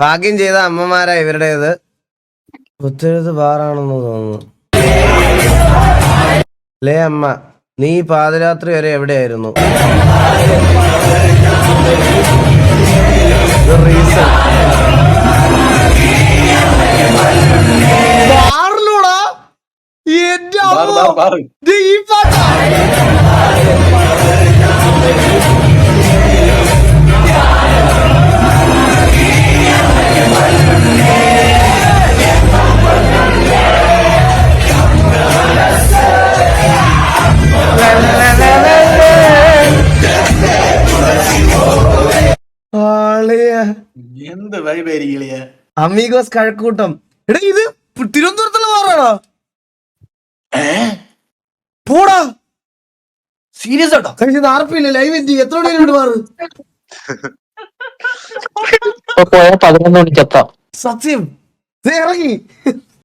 ഭാഗ്യം ചെയ്ത അമ്മമാരാ ഇവരുടേത്. പുത്തെഴുത്ത് ബാറാണെന്ന് തോന്നുന്നു. ലേ അമ്മ നീ പാദരാത്രി പാതിരാത്രി വരെ എവിടെയായിരുന്നു? റീസൺ ബാറിലൂടാ എന്റെ ഈ പാട്ടാ. എന്ത് അമീഗോസ് കഴക്കൂട്ടം. എടാ ഇത് തിരുവനന്തപുരത്തുള്ള വാറാണോ പോടാ. സീരിയസ് ആട്ടോ? കഴിച്ച് ആർപ്പില്ല. ലൈവ് എത്തി. എത്ര മണി മാറ്? ഇപ്പൊ പോയാൽ പതിനൊന്ന് മണിക്കെത്താം സത്യം. ദേ ഇറങ്ങി.